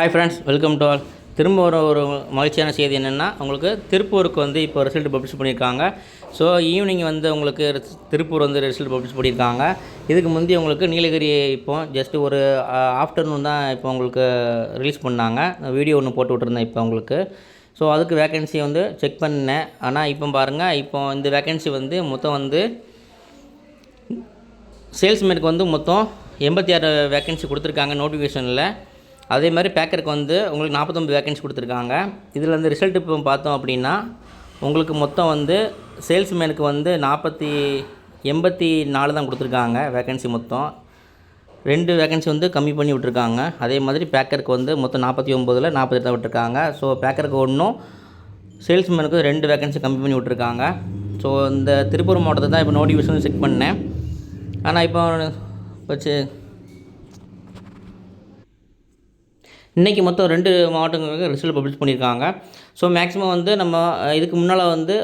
Hi friends welcome to all திரும்ப ஒரு ஒரு மகிழ்ச்சியான செய்தி என்னென்னா உங்களுக்கு திருப்பூருக்கு வந்து இப்போ ரிசல்ட் பப்ளிஷ் பண்ணியிருக்காங்க. ஸோ ஈவினிங் வந்து உங்களுக்கு திருப்பூர் வந்து ரிசல்ட் பப்ளிஷ் பண்ணியிருக்காங்க. இதுக்கு முந்தி உங்களுக்கு நீலகிரி இப்போ ஜஸ்ட்டு ஒரு ஆஃப்டர்நூன் தான் இப்போ உங்களுக்கு ரிலீஸ் பண்ணாங்க. வீடியோ ஒன்று போட்டு விட்டுருந்தேன் இப்போ உங்களுக்கு. ஸோ அதுக்கு வேகன்சி வந்து செக் பண்ணேன் ஆனால் இப்போ பாருங்கள் இப்போ இந்த வேகன்சி வந்து மொத்தம் வந்து சேல்ஸ்மேனுக்கு வந்து மொத்தம் எண்பத்தி ஆறு வேக்கன்சி கொடுத்துருக்காங்க நோட்டிஃபிகேஷனில் அதே மாதிரி பேக்கருக்கு வந்து உங்களுக்கு நாற்பத்தொம்பது வேக்கன்சி கொடுத்துருக்காங்க. இதில் வந்து ரிசல்ட் இப்போ பார்த்தோம் அப்படின்னா உங்களுக்கு மொத்தம் வந்து சேல்ஸ்மேனுக்கு வந்து நாற்பத்தி எண்பத்தி நாலு தான் கொடுத்துருக்காங்க வேக்கன்சி மொத்தம். ரெண்டு வேக்கன்சி வந்து கம்மி பண்ணி விட்ருக்காங்க அதே மாதிரி பேக்கருக்கு வந்து மொத்தம் நாற்பத்தி ஒம்போதில் நாற்பத்தி தான் விட்டுருக்காங்க. ஸோ பேக்கருக்கு ஒன்றும் சேல்ஸ்மேனுக்கு ரெண்டு வேக்கன்சி கம்மி பண்ணி விட்ருக்காங்க ஸோ இந்த திருப்பூர் மாவட்டத்தை தான் இப்போ நோட்டிஃபிகேஷன் செக் பண்ணேன். ஆனால் இப்போ வச்சு இன்றைக்கி மொத்தம் ரெண்டு மாவட்டங்களுக்கு ரிசல்ட் பப்ளிஷ் பண்ணியிருக்காங்க. ஸோ மேக்ஸிமம் வந்து நம்ம இதுக்கு முன்னால் வந்து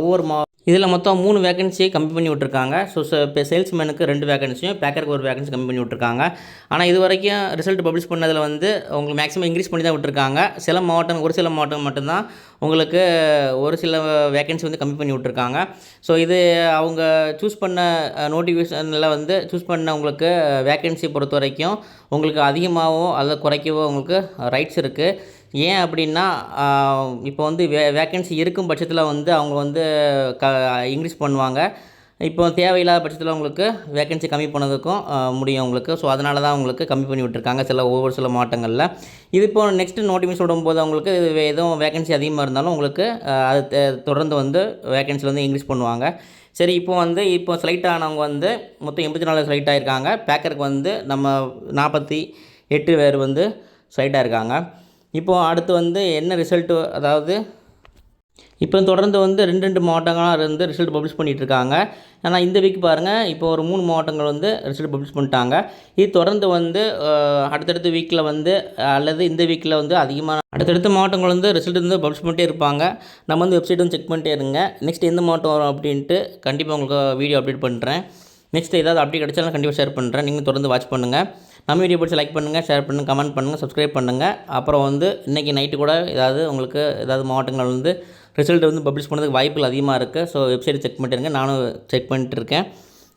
ஒவ்வொரு மா இதில் மொத்தம் மூணு வேகன்சியை கம்மி பண்ணி விட்ருக்காங்க ஸோ இப்போ சேல்ஸ்மேனுக்கு ரெண்டு வேகன்சியும் பேக்கருக்கு ஒரு வேகன்சி கம்மி பண்ணி விட்ருக்காங்க ஆனால் இது வரைக்கும் ரிசல்ட் பப்ளிஷ் பண்ணதில் வந்து உங்களுக்கு மேக்ஸிமம் இன்க்ரீஸ் பண்ணி தான் விட்ருக்காங்க சில மாவட்டம் ஒரு சில மாவட்டம் மட்டும்தான் உங்களுக்கு ஒரு சில வேகன்சி வந்து கம்மி பண்ணி விட்ருக்காங்க ஸோ இது அவங்க சூஸ் பண்ண நோட்டிஃபிகேஷனில் வந்து சூஸ் பண்ண உங்களுக்கு வேகன்சி பொறுத்த வரைக்கும் உங்களுக்கு அதிகமாகவோ அல்லது குறைக்கவோ உங்களுக்கு ரைட்ஸ் இருக்குது ஏன் அப்படின்னா இப்போ வந்து வே வேக்கன்சி இருக்கும் பட்சத்தில் வந்து அவங்க வந்து க இன்க்ரீஸ் பண்ணுவாங்க. இப்போ தேவையில்லாத பட்சத்தில் உங்களுக்கு வேக்கன்சி கம்மி பண்ணதுக்கும் முடியும் உங்களுக்கு. ஸோ அதனால தான் உங்களுக்கு கம்மி பண்ணி விட்டுருக்காங்க சில ஒவ்வொரு சில மாவட்டங்களில். இது இப்போ நெக்ஸ்ட்டு நோட்டிஃபிகேஷன் விடும்போது அவங்களுக்கு இது வே- எதுவும் வேக்கன்சி அதிகமாக இருந்தாலும் உங்களுக்கு அது தொடர்ந்து வந்து வேக்கன்சி வந்து இன்க்ரீஸ் பண்ணுவாங்க. சரி இப்போ வந்து இப்போ செலக்ட் ஆனவங்க வந்து மொத்தம் எண்பத்தி நாலு செலக்ட் ஆகிருக்காங்க பேக்கருக்கு வந்து நம்ம நாற்பத்தி எட்டு பேர் வந்து செலக்ட் ஆகிருக்காங்க இப்போது அடுத்து வந்து என்ன ரிசல்ட்டு அதாவது இப்போ தொடர்ந்து வந்து ரெண்டு ரெண்டு மாவட்டங்களாக இருந்து ரிசல்ட் பப்ளிஷ் பண்ணிகிட்ருக்காங்க இருக்காங்க ஆனால் இந்த வீக் பாருங்கள் இப்போ ஒரு மூணு மாவட்டங்கள் வந்து ரிசல்ட் பப்ளிஷ் பண்ணிட்டாங்க. இது தொடர்ந்து வந்து அடுத்தடுத்த வீக்கில் வந்து அல்லது இந்த வீக்கில் வந்து அதிகமான அடுத்தடுத்த மாவட்டங்கள் வந்து ரிசல்ட் வந்து பப்ளிஷ் பண்ணிட்டே இருப்பாங்க. நம்ம வந்து வெப்சைட் வந்து செக் பண்ணிட்டே இருங்க. நெக்ஸ்ட் எந்த மாவட்டம் வரும் அப்படின்ட்டு கண்டிப்பாக உங்களுக்கு வீடியோ அப்டேட் பண்ணுறேன் நெக்ஸ்ட் ஏதாவது அப்டேட் கிடச்சாலும் கண்டிப்பாக ஷேர் பண்ணுறேன் நீங்கள் தொடர்ந்து வாட்ச் பண்ணுங்கள் நம்ம வீடியோ பிடிச்சி லைக் பண்ணுங்கள் ஷேர் பண்ணுங்கள் கமெண்ட் பண்ணுங்கள் சப்ஸ்கிரைப் பண்ணுங்கள் அப்புறம் வந்து இன்றைக்கி நைட்டு கூட ஏதாவது உங்களுக்கு ஏதாவது மாவட்டங்கள் வந்து ரிசல்ட் வந்து பப்ளிஷ் பண்ணுறதுக்கு வாய்ப்புகள் அதிகமாக இருக்குது ஸோ வெப்சைட் செக் பண்ணிட்டுருங்க நானும் செக் பண்ணிட்டு இருக்கேன்.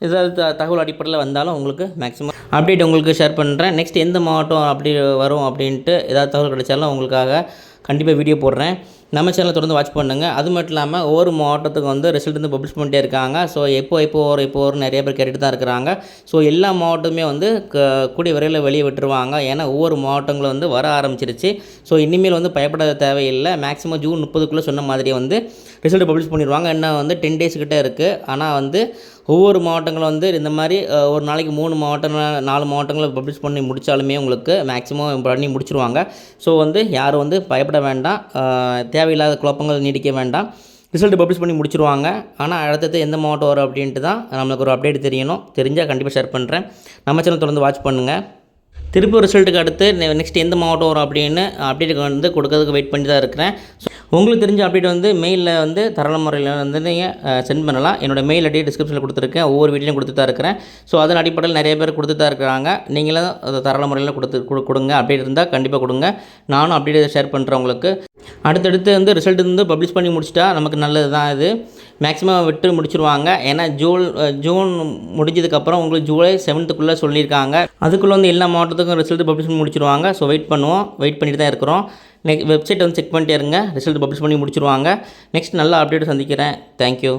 ஏதாவது த- தகவல் அடிப்படையில் வந்தாலும் உங்களுக்கு மேக்ஸிமம் அப்டேட் உங்களுக்கு ஷேர் பண்ணுறேன் நெக்ஸ்ட் எந்த மாவட்டம் அப்படி வரும் அப்படின்ட்டு ஏதாவது தகவல் கிடைச்சாலும் உங்களுக்காக கண்டிப்பாக வீடியோ போடுறேன். நம்ம சேனலை தொடர்ந்து வாட்ச் பண்ணுங்கள் அது மட்டும் இல்லாமல் ஒவ்வொரு மாவட்டத்துக்கு வந்து ரிசல்ட் வந்து பப்ளிஷ் பண்ணிட்டே இருக்காங்க. ஸோ எப்போ எப்போ வரும் இப்போ வரும் நிறைய பேர் கேட்டுட்டு தான் இருக்கிறாங்க. ஸோ எல்லா மாவட்டமே வந்து க- கூடிய விரைவில் வெளியே விட்டுருவாங்க. ஏன்னா ஒவ்வொரு மாவட்டங்களும் வந்து வர ஆரம்பிச்சிருச்சு. ஸோ இனிமேல் வந்து பயப்பட தேவையில்லை. மேக்ஸிமம் ஜூன் முப்பதுக்குள்ளே சொன்ன மாதிரி வந்து ரிசல்ட் பப்ளிஷ் பண்ணிடுவாங்க. இன்னும் வந்து டென் டேஸ் கிட்டே இருக்குது ஆனால் வந்து ஒவ்வொரு மாவட்டங்களும் வந்து இந்த மாதிரி ஒரு நாளைக்கு மூணு மாவட்டங்கள் நாலு மாவட்டங்களை பப்ளிஷ் பண்ணி முடித்தாலுமே உங்களுக்கு மேக்ஸிமம் பண்ணி முடிச்சிருவாங்க. ஸோ வந்து யாரும் வந்து பயப்பட வேண்டாம். தேவையில்லாத குழப்பங்கள் நீடிக்க வேண்டாம். ரிசல்ட் பப்ளிஷ் பண்ணி முடிச்சிருவாங்க. ஆனால் அடுத்தது எந்த மாவட்டம் வரும் அப்படின்ட்டு தான் நம்மளுக்கு ஒரு அப்டேட் தெரியணும். தெரிஞ்சால் கண்டிப்பாக ஷேர் பண்ணுறேன் நம்ம சேனல் தொடர்ந்து வாட்ச் பண்ணுங்கள் திருப்பூர் ரிசல்ட்டுக்கு அடுத்து நெக்ஸ்ட் எந்த மாவட்டம் வரும் அப்படின்னு அப்டேட்டுக்கு வந்து கொடுக்கறதுக்கு வெயிட் பண்ணி தான் இருக்கிறேன். உங்களுக்கு தெரிஞ்ச அப்டேட் வந்து மெயிலில் வந்து தரள முறையில் வந்து நீங்கள் சென்ட் பண்ணலாம். என்னோடய மெயில் ஐடியை டிஸ்கிரிப்ஷனில் கொடுத்துருக்கேன். ஒவ்வொரு வீட்லையும் கொடுத்து தான் இருக்கிறேன். ஸோ அதன் அடிப்படையில் நிறைய பேர் கொடுத்து தான் இருக்கிறாங்க. நீங்களும் அதை தரள முறையில் கொடுத்து கொடு- கொடுங்க. அப்டேட் இருந்தால் கண்டிப்பாக கொடுங்க. நானும் அப்டேட் ஷேர் பண்ணுறேன் உங்களுக்கு. அடுத்தடுத்து வந்து ரிசல்ட் வந்து பப்ளிஷ் பண்ணி முடிச்சிட்டா நமக்கு நல்லது தான் இது. மேக்ஸிமம் விட்டு முடிச்சிருவாங்க. ஏன்னா ஜூன் ஜூன் முடிஞ்சதுக்கப்புறம் உங்களுக்கு ஜூலை செவன்த்துக்குள்ளே சொல்லியிருக்காங்க. அதுக்குள்ளே வந்து எல்லா மாவட்டத்துக்கும் ரிசல்ட் பப்ளிஷ் பண்ணி முடிச்சிருவாங்க. ஸோ வெயிட் பண்ணுவோம். வெயிட் பண்ணிட்டு தான் இருக்கிறோம். நெக்ஸ்ட் வெப்சைட் வந்து செக் பண்ணிட்டே இருங்க. ரிசல்ட் பப்ளிஷ் பண்ணி முடிச்சிருவாங்க. நெக்ஸ்ட் நல்ல அப்டேட் சந்திக்கிறேன். தேங்க்யூ